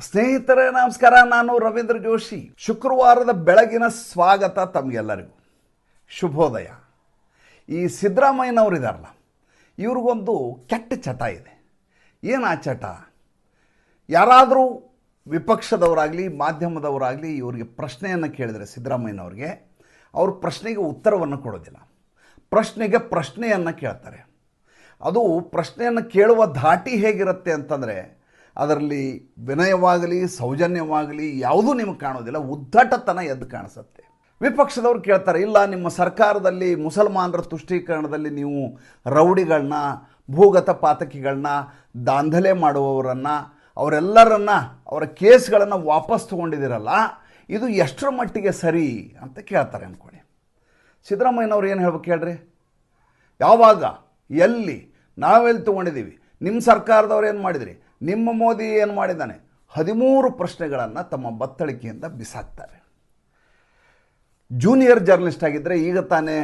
ಸ್ನೇಹಿತರೆ, ನಮಸ್ಕಾರ. ನಾನು ರವೀಂದ್ರ ಜೋಶಿ. ಶುಕ್ರವಾರದ ಬೆಳಗಿನ ಸ್ವಾಗತ ತಮಗೆಲ್ಲರಿಗೂ. ಶುಭೋದಯ. ಈ ಸಿದ್ದರಾಮಯ್ಯನವರಿದಾರಲ್ಲ, ಇವ್ರಿಗೊಂದು ಕೆಟ್ಟ ಚಟ ಇದೆ. ಏನು ಆ ಚಟ? ಯಾರಾದರೂ ವಿಪಕ್ಷದವರಾಗಲಿ, ಮಾಧ್ಯಮದವರಾಗಲಿ ಇವರಿಗೆ ಪ್ರಶ್ನೆಯನ್ನು ಕೇಳಿದರೆ ಸಿದ್ದರಾಮಯ್ಯನವ್ರಿಗೆ, ಅವ್ರ ಪ್ರಶ್ನೆಗೆ ಉತ್ತರವನ್ನು ಕೊಡೋದಿಲ್ಲ. ಪ್ರಶ್ನೆಗೆ ಪ್ರಶ್ನೆಯನ್ನು ಕೇಳ್ತಾರೆ. ಅದು ಪ್ರಶ್ನೆಯನ್ನು ಕೇಳುವ ಧಾಟಿ ಹೇಗಿರುತ್ತೆ ಅಂತಂದರೆ ಅದರಲ್ಲಿ ವಿನಯವಾಗಲಿ, ಸೌಜನ್ಯವಾಗಲಿ ಯಾವುದೂ ನಿಮಗೆ ಕಾಣೋದಿಲ್ಲ. ಉದ್ದಟತನ ಎದ್ದು ಕಾಣಿಸುತ್ತೆ. ವಿಪಕ್ಷದವ್ರು ಕೇಳ್ತಾರೆ, ಇಲ್ಲ, ನಿಮ್ಮ ಸರ್ಕಾರದಲ್ಲಿ ಮುಸಲ್ಮಾನರ ತುಷ್ಟೀಕರಣದಲ್ಲಿ ನೀವು ರೌಡಿಗಳನ್ನ, ಭೂಗತ ಪಾತಕಿಗಳನ್ನ, ದಾಂಧಲೆ ಮಾಡುವವರನ್ನು, ಅವರೆಲ್ಲರನ್ನ, ಅವರ ಕೇಸ್ಗಳನ್ನು ವಾಪಸ್ ತೊಗೊಂಡಿದ್ದೀರಲ್ಲ, ಇದು ಎಷ್ಟರ ಮಟ್ಟಿಗೆ ಸರಿ? ಅಂತ ಕೇಳ್ತಾರೆ ಅಂದ್ಕೊಳ್ಳಿ. ಸಿದ್ದರಾಮಯ್ಯನವ್ರು ಏನು ಹೇಳ್ಬೇಕು ಹೇಳ್ರಿ? ಯಾವಾಗ, ಎಲ್ಲಿ ನಾವೆಲ್ಲಿ ತೊಗೊಂಡಿದ್ದೀವಿ? ನಿಮ್ಮ ಸರ್ಕಾರದವ್ರು ಏನು ಮಾಡಿದ್ರಿ? ನಿಮ್ಮ ಮೋದಿ ಏನು ಮಾಡಿದ್ದಾನೆ? ಹದಿಮೂರು ಪ್ರಶ್ನೆಗಳನ್ನು ತಮ್ಮ ಬತ್ತಳಿಕೆಯಿಂದ ಬಿಸಾಕ್ತಾರೆ. ಜೂನಿಯರ್ ಜರ್ನಲಿಸ್ಟ್ ಆಗಿದ್ದರೆ ಈಗ ತಾನೇ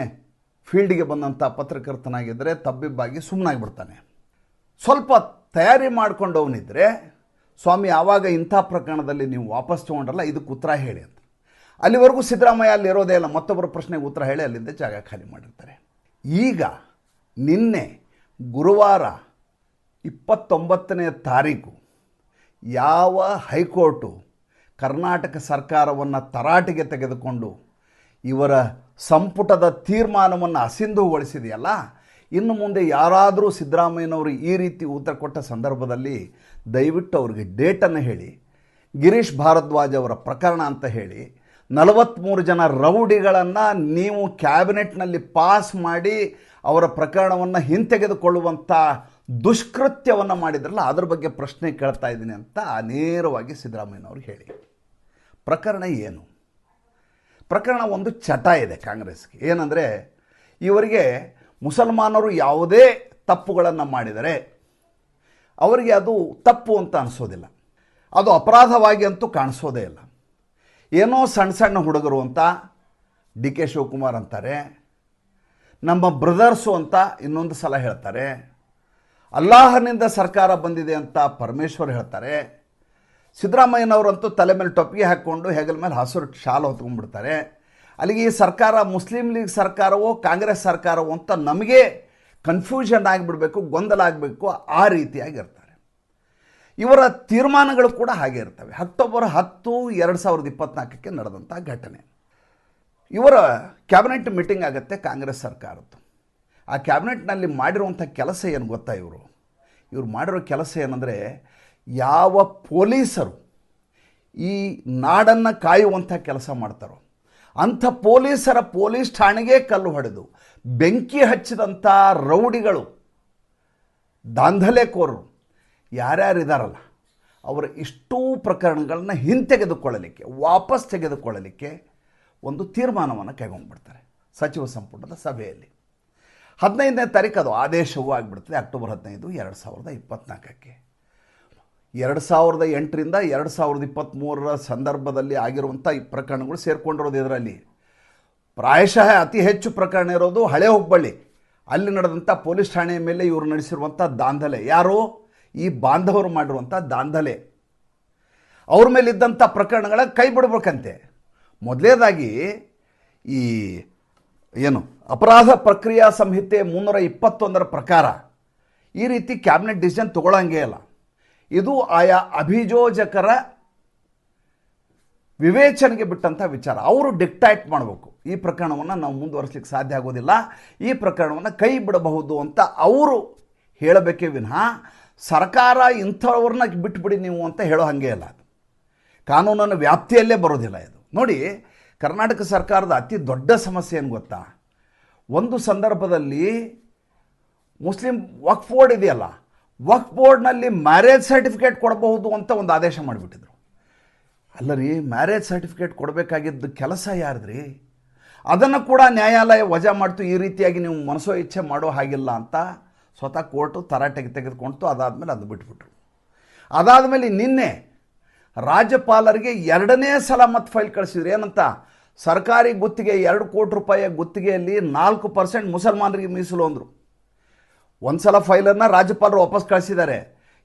ಫೀಲ್ಡ್ಗೆ ಬಂದಂಥ ಪತ್ರಕರ್ತನಾಗಿದ್ದರೆ ತಬ್ಬಿಬ್ಬಾಗಿ ಸುಮ್ಮನಾಗಿಬಿಡ್ತಾನೆ ಸ್ವಲ್ಪ ತಯಾರಿ ಮಾಡ್ಕೊಂಡವನಿದ್ದರೆ ಸ್ವಾಮಿ, ಆವಾಗ ಇಂಥ ಪ್ರಕರಣದಲ್ಲಿ ನೀವು ವಾಪಸ್ ತೊಗೊಂಡ್ರಲ್ಲ, ಇದಕ್ಕೆ ಉತ್ತರ ಹೇಳಿ ಅಂತ. ಅಲ್ಲಿವರೆಗೂ ಸಿದ್ದರಾಮಯ್ಯ ಅಲ್ಲಿ ಇರೋದೇ ಇಲ್ಲ. ಮತ್ತೊಬ್ಬರ ಪ್ರಶ್ನೆಗೆ ಉತ್ತರ ಹೇಳಿ ಅಲ್ಲಿಂದ ಜಾಗ ಖಾಲಿ ಮಾಡಿರ್ತಾರೆ. ಈಗ ನಿನ್ನೆ ಗುರುವಾರ ಇಪ್ಪತ್ತೊಂಬತ್ತನೇ ತಾರೀಕು ಯಾವ ಹೈಕೋರ್ಟು ಕರ್ನಾಟಕ ಸರ್ಕಾರವನ್ನು ತರಾಟೆಗೆ ತೆಗೆದುಕೊಂಡು ಇವರ ಸಂಪುಟದ ತೀರ್ಮಾನವನ್ನು ಅಸಿಂಧುಗೊಳಿಸಿದೆಯಲ್ಲ? ಇನ್ನು ಮುಂದೆ ಯಾರಾದರೂ ಸಿದ್ದರಾಮಯ್ಯನವರು ಈ ರೀತಿ ಉತ್ತರ ಕೊಟ್ಟ ಸಂದರ್ಭದಲ್ಲಿ ದಯವಿಟ್ಟು ಅವರಿಗೆ ಡೇಟನ್ನು ಹೇಳಿ, ಗಿರೀಶ್ ಭಾರದ್ವಾಜ್ ಅವರ ಪ್ರಕರಣ ಅಂತ ಹೇಳಿ ನಲವತ್ತ್ಮೂರು ಜನ ರೌಡಿಗಳನ್ನು ನೀವು ಕ್ಯಾಬಿನೆಟ್ನಲ್ಲಿ ಪಾಸ್ ಮಾಡಿ ಅವರ ಪ್ರಕರಣವನ್ನು ಹಿಂತೆಗೆದುಕೊಳ್ಳುವಂಥ ದುಷ್ಕೃತ್ಯವನ್ನು ಮಾಡಿದ್ರಲ್ಲ, ಅದ್ರ ಬಗ್ಗೆ ಪ್ರಶ್ನೆ ಕೇಳ್ತಾ ಇದ್ದೀನಿ ಅಂತ ನೇರವಾಗಿ ಸಿದ್ದರಾಮಯ್ಯನವ್ರಿಗೆ ಹೇಳಿ. ಪ್ರಕರಣ ಏನು? ಪ್ರಕರಣ ಒಂದು ಚಟ ಇದೆ ಕಾಂಗ್ರೆಸ್ಗೆ. ಏನಂದರೆ, ಇವರಿಗೆ ಮುಸಲ್ಮಾನರು ಯಾವುದೇ ತಪ್ಪುಗಳನ್ನು ಮಾಡಿದರೆ, ಅವರಿಗೆ ಅದು ತಪ್ಪು ಅಂತ ಅನಿಸೋದಿಲ್ಲ. ಅದು ಅಪರಾಧವಾಗಿ ಅಂತೂ ಕಾಣಿಸೋದೇ ಇಲ್ಲ. ಏನೋ ಸಣ್ಣ ಸಣ್ಣ ಹುಡುಗರು ಅಂತ ಡಿ ಕೆ ಶಿವಕುಮಾರ್ ಅಂತಾರೆ, ನಮ್ಮ ಬ್ರದರ್ಸು ಅಂತ ಇನ್ನೊಂದು ಸಲ ಹೇಳ್ತಾರೆ ಅಲ್ಲಾಹನಿಂದ ಸರ್ಕಾರ ಬಂದಿದೆ ಅಂತ ಪರಮೇಶ್ವರ್ ಹೇಳ್ತಾರೆ. ಸಿದ್ದರಾಮಯ್ಯನವರಂತೂ ತಲೆ ಮೇಲೆ ಟೊಪ್ಪಿಗೆ ಹಾಕ್ಕೊಂಡು ಹೆಗಲ ಮೇಲೆ ಹಸಿರು ಶಾಲು ಹೊತ್ಕೊಂಡ್ಬಿಡ್ತಾರೆ. ಅಲ್ಲಿಗೆ ಈ ಸರ್ಕಾರ, ಮುಸ್ಲಿಂ ಲೀಗ್ ಸರ್ಕಾರವೋ, ಕಾಂಗ್ರೆಸ್ ಸರ್ಕಾರವೋ ಅಂತ ನಮಗೆ ಕನ್ಫ್ಯೂಷನ್ ಆಗಿಬಿಡಬೇಕು, ಗೊಂದಲ ಆಗಬೇಕು, ಆ ರೀತಿಯಾಗಿರ್ತಾರೆ ಇವರ ತೀರ್ಮಾನಗಳು ಕೂಡ ಹಾಗೆ ಇರ್ತವೆ. ಅಕ್ಟೋಬರ್ ಹತ್ತು, ಎರಡು ಸಾವಿರದ ಇಪ್ಪತ್ತ್ನಾಲ್ಕಕ್ಕೆ ನಡೆದಂಥ ಘಟನೆ. ಇವರ ಕ್ಯಾಬಿನೆಟ್ ಮೀಟಿಂಗ್ ಆಗುತ್ತೆ ಕಾಂಗ್ರೆಸ್ ಸರ್ಕಾರದ್ದು. ಆ ಕ್ಯಾಬಿನೆಟ್ನಲ್ಲಿ ಮಾಡಿರುವಂಥ ಕೆಲಸ ಏನು ಗೊತ್ತಾ ಇವರು? ಇವರು ಮಾಡಿರೋ ಕೆಲಸ ಏನಂದರೆ ಯಾವ ಪೊಲೀಸರು ಈ ನಾಡನ್ನು ಕಾಯುವಂಥ ಕೆಲಸ ಮಾಡ್ತಾರೋ, ಅಂಥ ಪೊಲೀಸರ ಪೊಲೀಸ್ ಠಾಣೆಗೆ ಕಲ್ಲು ಹೊಡೆದು ಬೆಂಕಿ ಹಚ್ಚಿದಂಥ ರೌಡಿಗಳು, ದಾಂಧಲೆಕೋರರು ಯಾರ್ಯಾರಿದಾರಲ್ಲ ಅವರ ಇಷ್ಟೂ ಪ್ರಕರಣಗಳನ್ನ ಹಿಂತೆಗೆದುಕೊಳ್ಳಲಿಕ್ಕೆ, ವಾಪಸ್ ತೆಗೆದುಕೊಳ್ಳಲಿಕ್ಕೆ ಒಂದು ತೀರ್ಮಾನವನ್ನು ಕೈಗೊಂಡ್ಬಿಡ್ತಾರೆ ಸಚಿವ ಸಂಪುಟದ ಸಭೆಯಲ್ಲಿ. ಹದಿನೈದನೇ ತಾರೀಕು ಅದು ಆದೇಶವೂ ಆಗಿಬಿಡ್ತದೆ, ಅಕ್ಟೋಬರ್ ಹದಿನೈದು, ಎರಡು ಸಾವಿರದ ಇಪ್ಪತ್ತ್ನಾಲ್ಕಕ್ಕೆ ಎರಡು ಸಾವಿರದ ಎಂಟರಿಂದ ಎರಡು ಸಾವಿರದ ಇಪ್ಪತ್ತ್ಮೂರರ ಸಂದರ್ಭದಲ್ಲಿ ಆಗಿರುವಂಥ ಈ ಪ್ರಕರಣಗಳು ಸೇರಿಕೊಂಡಿರೋದು ಇದರಲ್ಲಿ ಪ್ರಾಯಶಃ ಅತಿ ಹೆಚ್ಚು ಪ್ರಕರಣ ಇರೋದು ಹಳೆ ಹುಬ್ಬಳ್ಳಿ ಅಲ್ಲಿ ನಡೆದಂಥ ಪೊಲೀಸ್ ಠಾಣೆಯ ಮೇಲೆ ಇವರು ನಡೆಸಿರುವಂಥ ದಾಂಧಲೆ. ಯಾರು? ಈ ಬಾಂಧವರು ಮಾಡಿರುವಂಥ ದಾಂಧಲೆ. ಅವ್ರ ಮೇಲಿದ್ದಂಥ ಪ್ರಕರಣಗಳ ಕೈ ಬಿಡ್ಬೇಕಂತೆ. ಮೊದಲೇದಾಗಿ ಈ ಏನು? ಅಪರಾಧ ಪ್ರಕ್ರಿಯಾ ಸಂಹಿತೆ ಮುನ್ನೂರ ಇಪ್ಪತ್ತೊಂದರ ಪ್ರಕಾರ ಈ ರೀತಿ ಕ್ಯಾಬಿನೆಟ್ ಡಿಸಿಷನ್ ತಗೊಳ್ಳಂಗೇ ಇಲ್ಲ ಇದು ಆಯಾ ಅಭಿಯೋಜಕರ ವಿವೇಚನೆಗೆ ಬಿಟ್ಟಂಥ ವಿಚಾರ. ಅವರು ಡಿಕ್ಟೈಟ್ ಮಾಡಬೇಕು. ಈ ಪ್ರಕರಣವನ್ನು ನಾವು ಮುಂದುವರಿಸಲಿಕ್ಕೆ ಸಾಧ್ಯ ಆಗೋದಿಲ್ಲ. ಈ ಪ್ರಕರಣವನ್ನು ಕೈ ಬಿಡಬಹುದು ಅಂತ ಅವರು ಹೇಳಬೇಕೇ ವಿನಃ ಸರ್ಕಾರ ಇಂಥವ್ರನ್ನ ಬಿಟ್ಬಿಡಿ ನೀವು ಅಂತ ಹೇಳೋ ಹಾಗೆ ಇಲ್ಲ ಕಾನೂನನ್ನು ವ್ಯಾಪ್ತಿಯಲ್ಲೇ ಬರೋದಿಲ್ಲ ಇದು. ನೋಡಿ ಕರ್ನಾಟಕ ಸರ್ಕಾರದ ಅತಿ ದೊಡ್ಡ ಸಮಸ್ಯೆ ಏನು ಗೊತ್ತಾ? ಒಂದು ಸಂದರ್ಭದಲ್ಲಿ ಮುಸ್ಲಿಂ ವಕ್ಫ್ ಬೋರ್ಡ್ ಇದೆಯಲ್ಲ, ವಕ್ಫ್ ಬೋರ್ಡ್ನಲ್ಲಿ ಮ್ಯಾರೇಜ್ ಸರ್ಟಿಫಿಕೇಟ್ ಕೊಡಬಹುದು ಅಂತ ಒಂದು ಆದೇಶ ಮಾಡಿಬಿಟ್ಟಿದ್ರು. ಅಲ್ಲ ರೀ ಮ್ಯಾರೇಜ್ ಸರ್ಟಿಫಿಕೇಟ್ ಕೊಡಬೇಕಾಗಿದ್ದು ಕೆಲಸ ಯಾರ್ದ್ರಿ? ಅದನ್ನು ಕೂಡ ನ್ಯಾಯಾಲಯ ವಜಾ ಮಾಡ್ತು, ಈ ರೀತಿಯಾಗಿ ನೀವು ಮನಸ್ಸೋ ಇಚ್ಛೆ ಮಾಡೋ ಹಾಗಿಲ್ಲ ಅಂತ ಸ್ವತಃ ಕೋರ್ಟು ತರಾಟೆಗೆ ತೆಗೆದುಕೊಂಡು ಅದಾದಮೇಲೆ ಅದು ಬಿಟ್ಬಿಟ್ರು. ಅದಾದಮೇಲೆ ನಿನ್ನೆ ರಾಜ್ಯಪಾಲರಿಗೆ ಎರಡನೇ ಸಲ ಮತ್ತೆ ಫೈಲ್ ಕಳಿಸಿದ್ರು. ಏನಂತ? ಸರ್ಕಾರಿ ಗುತ್ತಿಗೆ ಎರಡು ಕೋಟಿ ರೂಪಾಯಿಯ ಗುತ್ತಿಗೆಯಲ್ಲಿ ನಾಲ್ಕು ಪರ್ಸೆಂಟ್ ಮುಸಲ್ಮಾನರಿಗೆ ಮೀಸಲು ಅಂದರು. ಒಂದು ಸಲ ಫೈಲನ್ನು ರಾಜ್ಯಪಾಲರು ವಾಪಸ್ ಕಳಿಸಿದ್ದಾರೆ.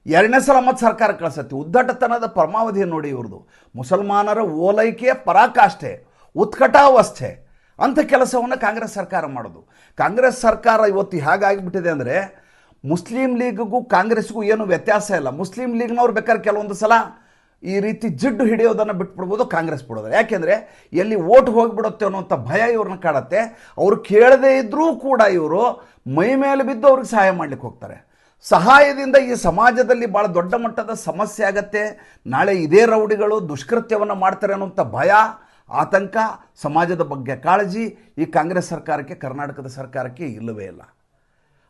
ಎರಡನೇ ಸಲ ಮತ್ತು ಸರ್ಕಾರ ಕಳಿಸತ್ತೆ. ಉದ್ದಟತನದ ಪರಮಾವಧಿ ನೋಡಿ ಇವ್ರದು. ಮುಸಲ್ಮಾನರ ಓಲೈಕೆಯ ಪರಾಕಾಷ್ಠೆ, ಉತ್ಕಟಾವಸ್ಥೆ ಅಂಥ ಕೆಲಸವನ್ನು ಕಾಂಗ್ರೆಸ್ ಸರ್ಕಾರ ಮಾಡೋದು. ಕಾಂಗ್ರೆಸ್ ಸರ್ಕಾರ ಇವತ್ತು ಹೇಗಾಗಿಬಿಟ್ಟಿದೆ ಅಂದರೆ ಮುಸ್ಲಿಂ ಲೀಗ್ಗೂ ಕಾಂಗ್ರೆಸ್ಗೂ ಏನು ವ್ಯತ್ಯಾಸ ಇಲ್ಲ. ಮುಸ್ಲಿಂ ಲೀಗ್ನವ್ರು ಬೇಕಾದ್ರೆ ಕೆಲವೊಂದು ಸಲ ಈ ರೀತಿ ಜಿಡ್ಡು ಹಿಡಿಯೋದನ್ನು ಬಿಟ್ಬಿಡ್ಬೋದು ಕಾಂಗ್ರೆಸ್ ಬಿಡೋದು. ಯಾಕೆಂದರೆ ಎಲ್ಲಿ ಓಟ್ ಹೋಗಿಬಿಡುತ್ತೆ ಅನ್ನೋಂಥ ಭಯ ಇವ್ರನ್ನ ಕಾಡತ್ತೆ. ಅವರು ಕೇಳದೇ ಇದ್ದರೂ ಕೂಡ ಇವರು ಮೈ ಮೇಲೆ ಬಿದ್ದು ಅವ್ರಿಗೆ ಸಹಾಯ ಮಾಡ್ಲಿಕ್ಕೆ ಹೋಗ್ತಾರೆ. ಸಹಾಯದಿಂದ ಈ ಸಮಾಜದಲ್ಲಿ ಭಾಳ ದೊಡ್ಡ ಮಟ್ಟದ ಸಮಸ್ಯೆ ಆಗತ್ತೆ. ನಾಳೆ ಇದೇ ರೌಡಿಗಳು ದುಷ್ಕೃತ್ಯವನ್ನು ಮಾಡ್ತಾರೆ ಅನ್ನುವಂಥ ಭಯ, ಆತಂಕ ಸಮಾಜದ ಬಗ್ಗೆ ಕಾಳಜಿ ಈ ಕಾಂಗ್ರೆಸ್ ಸರ್ಕಾರಕ್ಕೆ, ಕರ್ನಾಟಕದ ಸರ್ಕಾರಕ್ಕೆ ಇಲ್ಲವೇ ಇಲ್ಲ.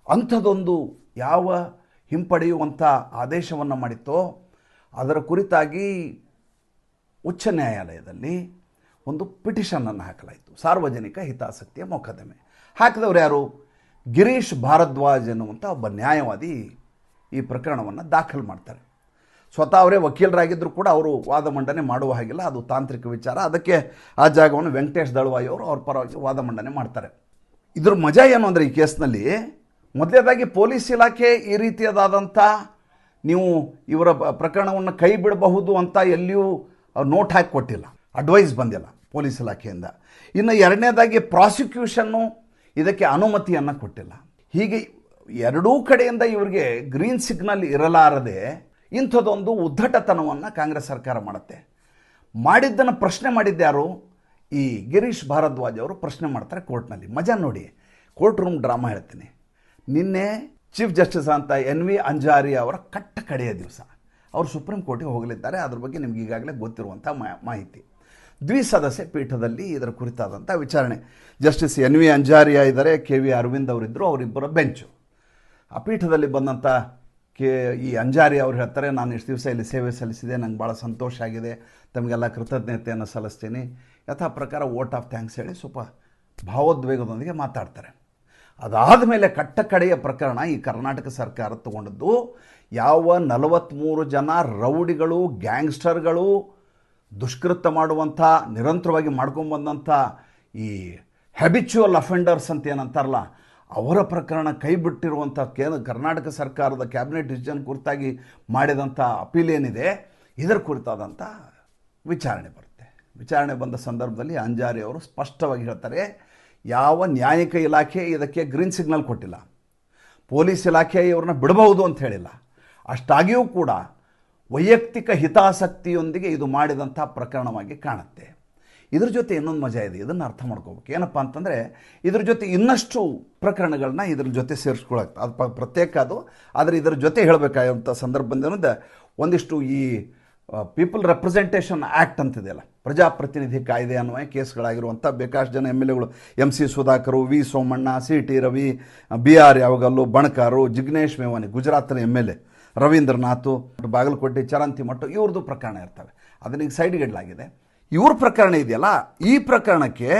ಅಂಥದ್ದೊಂದು ಯಾವ ಹಿಂಪಡೆಯುವಂಥ ಆದೇಶವನ್ನು ಮಾಡಿತ್ತೋ ಅದರ ಕುರಿತಾಗಿ ಉಚ್ಚ ನ್ಯಾಯಾಲಯದಲ್ಲಿ ಒಂದು ಪಿಟಿಷನನ್ನು ಹಾಕಲಾಯಿತು. ಸಾರ್ವಜನಿಕ ಹಿತಾಸಕ್ತಿಯ ಮೊಕದ್ದಮೆ. ಹಾಕಿದವರು ಯಾರು? ಗಿರೀಶ್ ಭಾರದ್ವಾಜ್ ಎನ್ನುವಂಥ ಒಬ್ಬ ನ್ಯಾಯವಾದಿ ಈ ಪ್ರಕರಣವನ್ನು ದಾಖಲು ಮಾಡ್ತಾರೆ. ಸ್ವತಃ ಅವರೇ ವಕೀಲರಾಗಿದ್ದರೂ ಕೂಡ ಅವರು ವಾದ ಮಂಡನೆ ಮಾಡುವ ಹಾಗಿಲ್ಲ. ಅದು ತಾಂತ್ರಿಕ ವಿಚಾರ. ಅದಕ್ಕೆ ಆ ಜಾಗವನ್ನು ವೆಂಕಟೇಶ್ ದಳವಾಯಿ ಅವರು ಪರವಾಗಿ ವಾದ ಮಂಡನೆ ಮಾಡ್ತಾರೆ. ಇದ್ರ ಮಜಾ ಏನು ಅಂದರೆ ಈ ಕೇಸ್ನಲ್ಲಿ ಮೊದಲನೇದಾಗಿ ಪೊಲೀಸ್ ಇಲಾಖೆ ಈ ರೀತಿಯದಾದಂಥ ನೀವು ಇವರ ಪ್ರಕರಣವನ್ನು ಕೈ ಬಿಡಬಹುದು ಅಂತ ಎಲ್ಲಿಯೂ ನೋಟ್ ಹಾಕಿ ಕೊಟ್ಟಿಲ್ಲ. ಅಡ್ವೈಸ್ ಬಂದಿಲ್ಲ ಪೊಲೀಸ್ ಇಲಾಖೆಯಿಂದ. ಇನ್ನು ಎರಡನೇದಾಗಿ ಪ್ರಾಸಿಕ್ಯೂಷನ್ನು ಇದಕ್ಕೆ ಅನುಮತಿಯನ್ನು ಕೊಟ್ಟಿಲ್ಲ. ಹೀಗೆ ಎರಡೂ ಕಡೆಯಿಂದ ಇವರಿಗೆ ಗ್ರೀನ್ ಸಿಗ್ನಲ್ ಇರಲಾರದೆ ಇಂಥದ್ದೊಂದು ಉದ್ದಟತನವನ್ನು ಕಾಂಗ್ರೆಸ್ ಸರ್ಕಾರ ಮಾಡುತ್ತೆ. ಮಾಡಿದ್ದನ್ನು ಪ್ರಶ್ನೆ ಮಾಡಿದ್ದ್ಯಾರು ಈ ಗಿರೀಶ್ ಭಾರದ್ವಾಜ್ ಅವರು ಪ್ರಶ್ನೆ ಮಾಡ್ತಾರೆ ಕೋರ್ಟ್ನಲ್ಲಿ. ಮಜಾ ನೋಡಿ. ಕೋರ್ಟ್ ರೂಮ್ ಡ್ರಾಮಾ ಹೇಳ್ತೀನಿ. ನಿನ್ನೆ ಚೀಫ್ ಜಸ್ಟಿಸ್ ಅಂತ ಎನ್ ವಿ ಅಂಜಾರಿ ಅವರ ಕಟ್ಟ ಕಡೆಯ ದಿವಸ. ಅವರು ಸುಪ್ರೀಂ ಕೋರ್ಟಿಗೆ ಹೋಗಲಿದ್ದಾರೆ. ಅದ್ರ ಬಗ್ಗೆ ನಿಮ್ಗೆ ಈಗಾಗಲೇ ಗೊತ್ತಿರುವಂಥ ಮಾಹಿತಿ. ದ್ವಿಸದಸ್ಯ ಪೀಠದಲ್ಲಿ ಇದರ ಕುರಿತಾದಂಥ ವಿಚಾರಣೆ. ಜಸ್ಟಿಸ್ ಎನ್ ವಿ ಅಂಜಾರಿಯಾ ಇದ್ದಾರೆ, ಕೆ ವಿ ಅರವಿಂದ್ ಅವರಿದ್ದರು ಅವರಿಬ್ಬರ ಬೆಂಚು. ಆ ಪೀಠದಲ್ಲಿ ಬಂದಂಥ ಕೆ ಈ ಅಂಜಾರಿ ಅವರು ಹೇಳ್ತಾರೆ, ನಾನು ಇಷ್ಟು ದಿವಸ ಇಲ್ಲಿ ಸೇವೆ ಸಲ್ಲಿಸಿದೆ, ನಂಗೆ ಭಾಳ ಸಂತೋಷ ಆಗಿದೆ, ತಮಗೆಲ್ಲ ಕೃತಜ್ಞತೆಯನ್ನು ಸಲ್ಲಿಸ್ತೀನಿ. ಯಥಾ ಪ್ರಕಾರ ವೋಟ್ ಆಫ್ ಥ್ಯಾಂಕ್ಸ್ ಹೇಳಿ ಸ್ವಲ್ಪ ಭಾವೋದ್ವೇಗದೊಂದಿಗೆ ಮಾತಾಡ್ತಾರೆ. ಅದಾದ ಮೇಲೆ ಕಟ್ಟ ಕಡೆಯ ಪ್ರಕರಣ ಈ ಕರ್ನಾಟಕ ಸರ್ಕಾರ ತಗೊಂಡದ್ದು, ಯಾವ ನಲವತ್ತ್ಮೂರು ಜನ ರೌಡಿಗಳು, ಗ್ಯಾಂಗ್ಸ್ಟರ್ಗಳು ದುಷ್ಕೃತ್ಯ ಮಾಡುವಂಥ, ನಿರಂತರವಾಗಿ ಮಾಡ್ಕೊಂಬಂದಂಥ ಈ ಹ್ಯಾಬಿಚುವಲ್ ಅಫೆಂಡರ್ಸ್ ಅಂತ ಏನಂತಾರಲ್ಲ, ಅವರ ಪ್ರಕರಣ ಕೈ ಬಿಟ್ಟಿರುವಂಥ ಕೇಂದ್ರ ಕರ್ನಾಟಕ ಸರ್ಕಾರದ ಕ್ಯಾಬಿನೆಟ್ ಡಿಸಿಷನ್ ಕುರಿತಾಗಿ ಮಾಡಿದಂಥ ಅಪೀಲ್ ಏನಿದೆ, ಇದರ ಕುರಿತಾದಂಥ ವಿಚಾರಣೆ ಬರುತ್ತೆ. ವಿಚಾರಣೆ ಬಂದ ಸಂದರ್ಭದಲ್ಲಿ ಅಂಜಾರಿ ಅವರು ಸ್ಪಷ್ಟವಾಗಿ ಹೇಳ್ತಾರೆ ಯಾವ ನ್ಯಾಯಿಕ ಇಲಾಖೆ ಇದಕ್ಕೆ ಗ್ರೀನ್ ಸಿಗ್ನಲ್ ಕೊಟ್ಟಿಲ್ಲ. ಪೊಲೀಸ್ ಇಲಾಖೆ ಇವ್ರನ್ನ ಬಿಡಬಹುದು ಅಂತ ಹೇಳಿಲ್ಲ. ಅಷ್ಟಾಗಿಯೂ ಕೂಡ ವೈಯಕ್ತಿಕ ಹಿತಾಸಕ್ತಿಯೊಂದಿಗೆ ಇದು ಮಾಡಿದಂಥ ಪ್ರಕರಣವಾಗಿ ಕಾಣುತ್ತೆ. ಇದ್ರ ಜೊತೆ ಇನ್ನೊಂದು ಮಜಾ ಇದೆ. ಇದನ್ನು ಅರ್ಥ ಮಾಡ್ಕೋಬೇಕು. ಏನಪ್ಪ ಅಂತಂದರೆ ಇದ್ರ ಜೊತೆ ಇನ್ನಷ್ಟು ಪ್ರಕರಣಗಳನ್ನ ಇದ್ರ ಜೊತೆ ಸೇರಿಸ್ಕೊಳಕ್ಕೆ ಅದು ಪ್ರತ್ಯೇಕ ಅದು. ಆದರೆ ಇದರ ಜೊತೆ ಹೇಳಬೇಕಾದಂಥ ಸಂದರ್ಭದಿಂದ ಒಂದಿಷ್ಟು ಈ ಪೀಪಲ್ ರೆಪ್ರೆಸೆಂಟೇಷನ್ ಆ್ಯಕ್ಟ್ ಅಂತಿದೆಯಲ್ಲ ಪ್ರಜಾಪ್ರತಿನಿಧಿ ಕಾಯ್ದೆ ಅನ್ನುವ ಕೇಸ್ಗಳಾಗಿರುವಂಥ ಬೇಕಾಷ್ಟು ಜನ ಎಂ ಎಲ್ ಎಗಳು M C Sudhakar, V Somanna, C T Ravi, B R Yavagal, Banakar, Jignesh Mevani, ಗುಜರಾತ್ನ M L A, Ravindranath, Bagalkote, Charantimath ಇವ್ರದ್ದು ಪ್ರಕರಣ ಇರ್ತವೆ. ಅದನ್ನ ಈಗ ಸೈಡ್ ಇಡಲಾಗಿದೆ ಇವ್ರ ಪ್ರಕರಣ ಇದೆಯಲ್ಲ, ಈ ಪ್ರಕರಣಕ್ಕೆ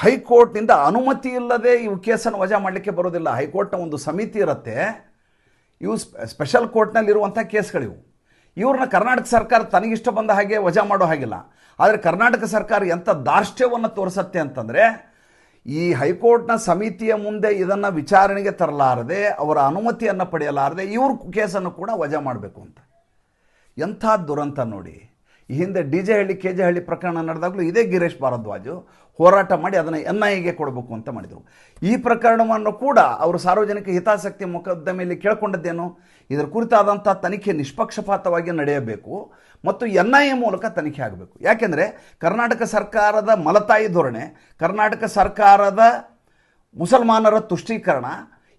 ಹೈಕೋರ್ಟ್ನಿಂದ ಅನುಮತಿ ಇಲ್ಲದೆ ಇವು ಕೇಸನ್ನು ವಜಾ ಮಾಡಲಿಕ್ಕೆ ಬರೋದಿಲ್ಲ. ಹೈಕೋರ್ಟ್ನ ಒಂದು ಸಮಿತಿ ಇರುತ್ತೆ. ಇವು ಸ್ಪೆ- ಸ್ಪೆಷಲ್ ಕೋರ್ಟ್ನಲ್ಲಿರುವಂಥ ಕೇಸ್ಗಳಿವು. ಇವ್ರನ್ನ ಕರ್ನಾಟಕ ಸರ್ಕಾರ ತನಗಿಷ್ಟ ಬಂದ ಹಾಗೆ ವಜಾ ಮಾಡೋ ಹಾಗಿಲ್ಲ. ಆದರೆ ಕರ್ನಾಟಕ ಸರ್ಕಾರ ಎಂಥ ದಾರ್ಷ್ಟ್ಯವನ್ನು ತೋರಿಸತ್ತೆ ಅಂತಂದರೆ, ಈ ಹೈಕೋರ್ಟ್ನ ಸಮಿತಿಯ ಮುಂದೆ ಇದನ್ನು ವಿಚಾರಣೆಗೆ ತರಲಾರದೆ, ಅವರ ಅನುಮತಿಯನ್ನು ಪಡೆಯಲಾರದೆ ಇವ್ರ ಕೇಸನ್ನು ಕೂಡ ವಜಾ ಮಾಡಬೇಕು ಅಂತ. ಎಂಥ ದುರಂತ ನೋಡಿ. ಈ ಹಿಂದೆ D J Halli K J Halli ಪ್ರಕರಣ ನಡೆದಾಗಲೂ ಇದೇ ಗಿರೀಶ್ ಭಾರದ್ವಾಜು ಹೋರಾಟ ಮಾಡಿ ಅದನ್ನು ಎನ್ ಐ ಎಗೆ ಕೊಡಬೇಕು ಅಂತ ಮಾಡಿದರು. ಈ ಪ್ರಕರಣವನ್ನು ಕೂಡ ಅವರು ಸಾರ್ವಜನಿಕ ಹಿತಾಸಕ್ತಿ ಮೊಕದ್ದಮೆಯಲ್ಲಿ ಕೇಳ್ಕೊಂಡದ್ದೇನು. ಇದರ ಕುರಿತಾದಂಥ ತನಿಖೆ ನಿಷ್ಪಕ್ಷಪಾತವಾಗಿ ನಡೆಯಬೇಕು. ಮತ್ತು ಎನ್ ಐ ಎ ಮೂಲಕ ತನಿಖೆ ಆಗಬೇಕು. ಯಾಕೆಂದರೆ ಕರ್ನಾಟಕ ಸರ್ಕಾರದ ಮಲತಾಯಿ ಧೋರಣೆ, ಕರ್ನಾಟಕ ಸರ್ಕಾರದ ಮುಸಲ್ಮಾನರ ತುಷ್ಟೀಕರಣ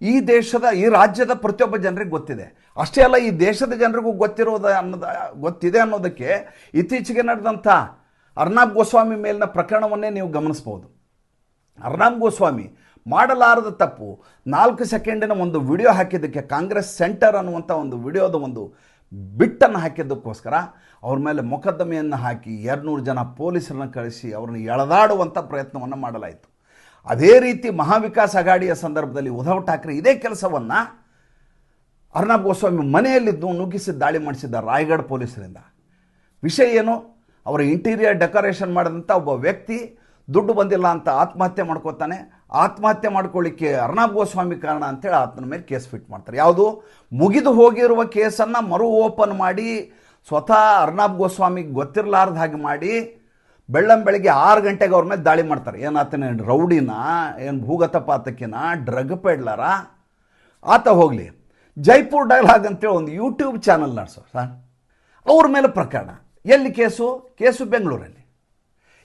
ಈ ದೇಶದ, ಈ ರಾಜ್ಯದ ಪ್ರತಿಯೊಬ್ಬ ಜನರಿಗೆ ಗೊತ್ತಿದೆ. ಅಷ್ಟೇ ಅಲ್ಲ, ಈ ದೇಶದ ಜನರಿಗೂ ಗೊತ್ತಿರೋದ ಅನ್ನೋದ, ಗೊತ್ತಿದೆ ಅನ್ನೋದಕ್ಕೆ ಇತ್ತೀಚೆಗೆ ನಡೆದಂಥ ಅರ್ನಾಬ್ ಗೋಸ್ವಾಮಿ ಮೇಲಿನ ಪ್ರಕರಣವನ್ನೇ ನೀವು ಗಮನಿಸ್ಬೋದು. ಅರ್ನಾಬ್ ಗೋಸ್ವಾಮಿ ಮಾಡಲಾರದ ತಪ್ಪು ನಾಲ್ಕು ಸೆಕೆಂಡಿನ ಒಂದು ವಿಡಿಯೋ ಹಾಕಿದ್ದಕ್ಕೆ ಕಾಂಗ್ರೆಸ್ ಸೆಂಟರ್ ಅನ್ನುವಂಥ ಒಂದು ವಿಡಿಯೋದ ಒಂದು ಬಿಟ್ಟನ್ನು ಹಾಕಿದ್ದಕ್ಕೋಸ್ಕರ ಅವ್ರ ಮೇಲೆ ಮೊಕದ್ದಮೆಯನ್ನು ಹಾಕಿ ಎರಡುನೂರು ಜನ ಪೊಲೀಸರನ್ನು ಕಳಿಸಿ ಅವ್ರನ್ನ ಎಳೆದಾಡುವಂಥ ಪ್ರಯತ್ನವನ್ನು ಮಾಡಲಾಯಿತು. ಅದೇ ರೀತಿ ಮಹಾವಿಕಾಸ್ ಅಗಾಡಿಯ ಸಂದರ್ಭದಲ್ಲಿ ಉದ್ಧವ್ ಠಾಕ್ರೆ ಇದೇ ಕೆಲಸವನ್ನು ಅರ್ಣಬ್ ಗೋಸ್ವಾಮಿ ಮನೆಯಲ್ಲಿದ್ದು ನುಗ್ಗಿಸಿ ದಾಳಿ ಮಾಡಿಸಿದ್ದ ರಾಯಗಢ ಪೊಲೀಸರಿಂದ. ವಿಷಯ ಏನು? ಅವರ ಇಂಟೀರಿಯರ್ ಡೆಕೋರೇಷನ್ ಮಾಡಿದಂಥ ಒಬ್ಬ ವ್ಯಕ್ತಿ ದುಡ್ಡು ಬಂದಿಲ್ಲ ಅಂತ ಆತ್ಮಹತ್ಯೆ ಮಾಡ್ಕೋತಾನೆ. ಆತ್ಮಹತ್ಯೆ ಮಾಡ್ಕೊಳ್ಳಿಕ್ಕೆ ಅರ್ನಬ್ ಗೋಸ್ವಾಮಿ ಕಾರಣ ಅಂತೇಳಿ ಆತನ ಮೇಲೆ ಕೇಸ್ ಫಿಟ್ ಮಾಡ್ತಾರೆ. ಯಾವುದು? ಮುಗಿದು ಹೋಗಿರುವ ಕೇಸನ್ನು ಮರು ಓಪನ್ ಮಾಡಿ ಸ್ವತಃ ಅರ್ನಾಬ್ ಗೋಸ್ವಾಮಿಗೆ ಗೊತ್ತಿರಲಾರ್ದ ಹಾಗೆ ಮಾಡಿ ಬೆಳ್ಳಂ ಬೆಳಗ್ಗೆ ಆರು ಗಂಟೆಗೆ ಅವ್ರ ಮೇಲೆ ದಾಳಿ ಮಾಡ್ತಾರೆ. ಏನು ಆತನ ರೌಡಿನ, ಏನು ಭೂಗತ ಪಾತಕಿನ ಡ್ರಗ್ ಪೆಡ್ಲರ? ಆತ ಹೋಗಲಿ. ಜೈಪುರ್ ಡೈಲಾಗ್ ಅಂತೇಳಿ ಒಂದು ಯೂಟ್ಯೂಬ್ ಚಾನಲ್ ನಡೆಸೋ, ಸರ್. ಅವ್ರ ಮೇಲೆ ಪ್ರಕರಣ. ಎಲ್ಲಿ ಕೇಸು? ಕೇಸು ಬೆಂಗಳೂರಲ್ಲಿ.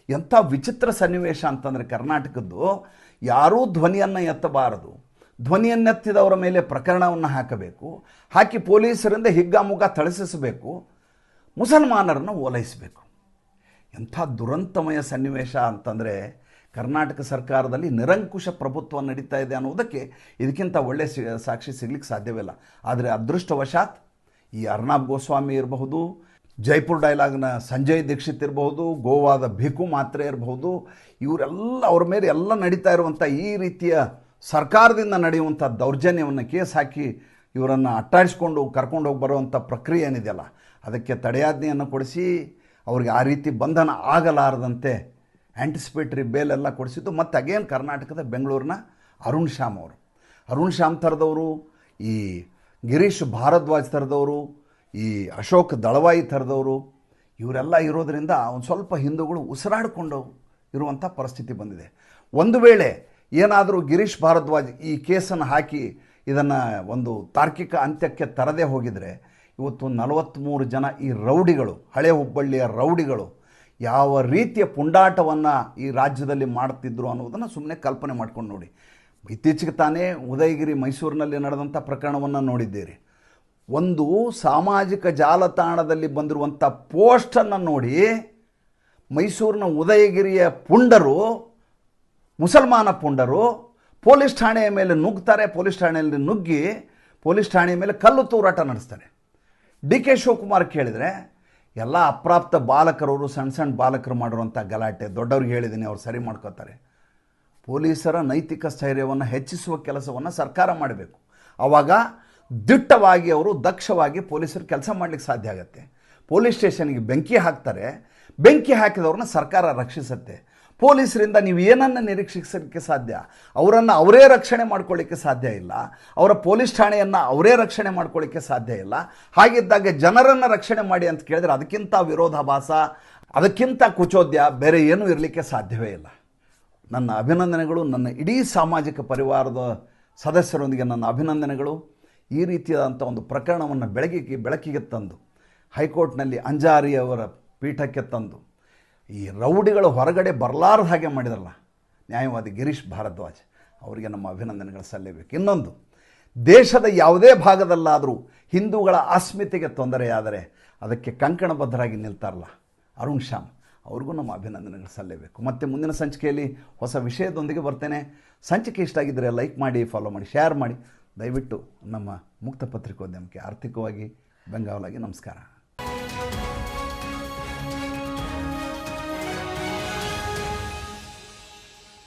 ಎಂಥ ವಿಚಿತ್ರ ಸನ್ನಿವೇಶ ಅಂತಂದರೆ ಕರ್ನಾಟಕದ್ದು. ಯಾರೂ ಧ್ವನಿಯನ್ನು ಎತ್ತಬಾರದು. ಧ್ವನಿಯನ್ನೆತ್ತಿದವರ ಮೇಲೆ ಪ್ರಕರಣವನ್ನು ಹಾಕಬೇಕು. ಹಾಕಿ ಪೊಲೀಸರಿಂದ ಹಿಗ್ಗಾಮುಗ್ಗ ಥಳಿಸಿಸಬೇಕು. ಮುಸಲ್ಮಾನರನ್ನು ಓಲೈಸಬೇಕು. ಎಂಥ ದುರಂತಮಯ ಸನ್ನಿವೇಶ ಅಂತಂದರೆ ಕರ್ನಾಟಕ ಸರ್ಕಾರದಲ್ಲಿ ನಿರಂಕುಶ ಪ್ರಭುತ್ವ ನಡೀತಾ ಇದೆ ಅನ್ನೋದಕ್ಕೆ ಇದಕ್ಕಿಂತ ಒಳ್ಳೆ ಸಾಕ್ಷಿ ಸಿಗ್ಲಿಕ್ಕೆ ಸಾಧ್ಯವಿಲ್ಲ ಆದರೆ ಅದೃಷ್ಟವಶಾತ್ ಈ ಅರ್ನಾಬ್ ಗೋಸ್ವಾಮಿ ಇರಬಹುದು, ಜೈಪುರ್ ಡೈಲಾಗ್ನ ಸಂಜಯ್ ದೀಕ್ಷಿತ್ ಇರಬಹುದು, ಗೋವಾದ ಭಿಕು ಮಾತ್ರೆ ಇರಬಹುದು, ಇವರೆಲ್ಲ ಅವ್ರ ಮೇಲೆ ಎಲ್ಲ ನಡೀತಾ ಇರುವಂಥ ಈ ರೀತಿಯ ಸರ್ಕಾರದಿಂದ ನಡೆಯುವಂಥ ದೌರ್ಜನ್ಯವನ್ನು ಕೇಸ್ ಹಾಕಿ ಇವರನ್ನು ಅಟ್ಟಾಡಿಸ್ಕೊಂಡು ಕರ್ಕೊಂಡು ಹೋಗಿ ಬರುವಂಥ ಪ್ರಕ್ರಿಯೆ ಏನಿದೆಯಲ್ಲ, ಅದಕ್ಕೆ ತಡೆಯಾಜ್ಞೆಯನ್ನು ಕೊಡಿಸಿ, ಅವ್ರಿಗೆ ಆ ರೀತಿ ಬಂಧನ ಆಗಲಾರದಂತೆ ಆ್ಯಂಟಿಸಿಪೇಟ್ರಿ ಬೇಲ್ ಎಲ್ಲ ಕೊಡಿಸಿದ್ದು. ಮತ್ತು ಅಗೇನ್ ಕರ್ನಾಟಕದ ಬೆಂಗಳೂರಿನ ಅರುಣ್ ಶ್ಯಾಮ್ ಅವರು. ಅರುಣ್ ಶ್ಯಾಮ್ ಥರದವರು, ಈ ಗಿರೀಶ್ ಭಾರದ್ವಾಜ್ ಥರದವರು, ಈ ಅಶೋಕ್ ದಳವಾಯಿ ಥರದವರು, ಇವರೆಲ್ಲ ಇರೋದರಿಂದ ಒಂದು ಸ್ವಲ್ಪ ಹಿಂದೂಗಳು ಉಸಿರಾಡಿಕೊಂಡು ಇರುವಂಥ ಪರಿಸ್ಥಿತಿ ಬಂದಿದೆ. ಒಂದು ವೇಳೆ ಏನಾದರೂ ಗಿರೀಶ್ ಭಾರದ್ವಾಜ್ ಈ ಕೇಸನ್ನು ಹಾಕಿ ಇದನ್ನು ಒಂದು ತಾರ್ಕಿಕ ಅಂತ್ಯಕ್ಕೆ ತರದೇ ಹೋಗಿದರೆ ಇವತ್ತು ನಲವತ್ತ್ಮೂರು ಜನ ಈ ರೌಡಿಗಳು, ಹಳೆ ಹುಬ್ಬಳ್ಳಿಯ ರೌಡಿಗಳು ಯಾವ ರೀತಿಯ ಪುಂಡಾಟವನ್ನು ಈ ರಾಜ್ಯದಲ್ಲಿ ಮಾಡ್ತಿದ್ರು ಅನ್ನೋದನ್ನು ಸುಮ್ಮನೆ ಕಲ್ಪನೆ ಮಾಡ್ಕೊಂಡು ನೋಡಿ. ಇತ್ತೀಚೆಗೆ ತಾನೇ ಉದಯಗಿರಿ ಮೈಸೂರಿನಲ್ಲಿ ನಡೆದಂಥ ಪ್ರಕರಣವನ್ನು ನೋಡಿದ್ದೀರಿ. ಒಂದು ಸಾಮಾಜಿಕ ಜಾಲತಾಣದಲ್ಲಿ ಬಂದಿರುವಂಥ ಪೋಸ್ಟನ್ನು ನೋಡಿ ಮೈಸೂರಿನ ಉದಯಗಿರಿಯ ಪುಂಡರು, ಮುಸಲ್ಮಾನ ಪುಂಡರು ಪೊಲೀಸ್ ಠಾಣೆಯ ಮೇಲೆ ನುಗ್ತಾರೆ, ಪೊಲೀಸ್ ಠಾಣೆಯಲ್ಲಿ ನುಗ್ಗಿ ಪೊಲೀಸ್ ಠಾಣೆಯ ಮೇಲೆ ಕಲ್ಲು ತೂರಾಟ ನಡೆಸ್ತಾರೆ. ಡಿ ಕೆ ಶಿವಕುಮಾರ್ ಕೇಳಿದರೆ, ಎಲ್ಲ ಅಪ್ರಾಪ್ತ ಬಾಲಕರವರು ಸಣ್ಣ ಸಣ್ಣ ಬಾಲಕರು ಮಾಡಿರುವಂಥ ಗಲಾಟೆ, ದೊಡ್ಡವ್ರಿಗೆ ಹೇಳಿದ್ದೀನಿ, ಅವ್ರು ಸರಿ ಮಾಡ್ಕೋತಾರೆ ಪೊಲೀಸರ ನೈತಿಕ ಸ್ಥೈರ್ಯವನ್ನು ಹೆಚ್ಚಿಸುವ ಕೆಲಸವನ್ನು ಸರ್ಕಾರ ಮಾಡಬೇಕು. ಆವಾಗ ದಿಟ್ಟವಾಗಿ ಅವರು ದಕ್ಷವಾಗಿ ಪೊಲೀಸರು ಕೆಲಸ ಮಾಡಲಿಕ್ಕೆ ಸಾಧ್ಯ ಆಗುತ್ತೆ. ಪೊಲೀಸ್ ಸ್ಟೇಷನ್ಗೆ ಬೆಂಕಿ ಹಾಕ್ತಾರೆ. ಬೆಂಕಿ ಹಾಕಿದವ್ರನ್ನ ಸರ್ಕಾರ ರಕ್ಷಿಸುತ್ತೆ. ಪೊಲೀಸರಿಂದ ನೀವು ಏನನ್ನು ನಿರೀಕ್ಷಿಸಲಿಕ್ಕೆ ಸಾಧ್ಯ? ಅವರನ್ನು ಅವರೇ ರಕ್ಷಣೆ ಮಾಡ್ಕೊಳ್ಳಿಕ್ಕೆ ಸಾಧ್ಯ ಇಲ್ಲ. ಅವರ ಪೊಲೀಸ್ ಠಾಣೆಯನ್ನು ಅವರೇ ರಕ್ಷಣೆ ಮಾಡ್ಕೊಳ್ಳಿಕ್ಕೆ ಸಾಧ್ಯ ಇಲ್ಲ. ಹಾಗಿದ್ದಾಗ ಜನರನ್ನು ರಕ್ಷಣೆ ಮಾಡಿ ಅಂತ ಕೇಳಿದ್ರೆ ಅದಕ್ಕಿಂತ ವಿರೋಧಾಭಾಸ, ಅದಕ್ಕಿಂತ ಕುಚೋದ್ಯ ಬೇರೆ ಏನೂ ಇರಲಿಕ್ಕೆ ಸಾಧ್ಯವೇ ಇಲ್ಲ. ನನ್ನ ಅಭಿನಂದನೆಗಳು, ನನ್ನ ಇಡೀ ಸಾಮಾಜಿಕ ಪರಿವಾರದ ಸದಸ್ಯರೊಂದಿಗೆ ನನ್ನ ಅಭಿನಂದನೆಗಳು. ಈ ರೀತಿಯಾದಂಥ ಒಂದು ಪ್ರಕರಣವನ್ನು ಬೆಳಗಿಗೆ ಬೆಳಕಿಗೆ ತಂದು, ಹೈಕೋರ್ಟ್ನಲ್ಲಿ ಅಂಜಾರಿಯವರ ಪೀಠಕ್ಕೆ ತಂದು ಈ ರೌಡಿಗಳು ಹೊರಗಡೆ ಬರಲಾರದ ಹಾಗೆ ಮಾಡಿದ್ರಲ್ಲ, ನ್ಯಾಯವಾದಿ ಗಿರೀಶ್ ಭಾರದ್ವಾಜ್ ಅವರಿಗೆ ನಮ್ಮ ಅಭಿನಂದನೆಗಳು ಸಲ್ಲಬೇಕು. ಇನ್ನೊಂದು, ದೇಶದ ಯಾವುದೇ ಭಾಗದಲ್ಲಾದರೂ ಹಿಂದೂಗಳ ಅಸ್ಮಿತೆಗೆ ತೊಂದರೆಯಾದರೆ ಅದಕ್ಕೆ ಕಂಕಣಬದ್ಧರಾಗಿ ನಿಲ್ತಾರಲ್ಲ ಅರುಣ್ ಶ್ಯಾಮ್, ಅವ್ರಿಗೂ ನಮ್ಮ ಅಭಿನಂದನೆಗಳು ಸಲ್ಲಬೇಕು. ಮತ್ತು ಮುಂದಿನ ಸಂಚಿಕೆಯಲ್ಲಿ ಹೊಸ ವಿಷಯದೊಂದಿಗೆ ಬರ್ತೇನೆ. ಸಂಚಿಕೆ ಇಷ್ಟ ಆಗಿದ್ದರೆ ಲೈಕ್ ಮಾಡಿ ಫಾಲೋ ಮಾಡಿ ಶೇರ್ ಮಾಡಿ. ದಯವಿಟ್ಟು ನಮ್ಮ ಮುಕ್ತ ಪತ್ರಿಕೋದ್ಯಮಕ್ಕೆ ಆರ್ಥಿಕವಾಗಿ ಬೆಂಗಾವಲಾಗಿ ನಮಸ್ಕಾರ.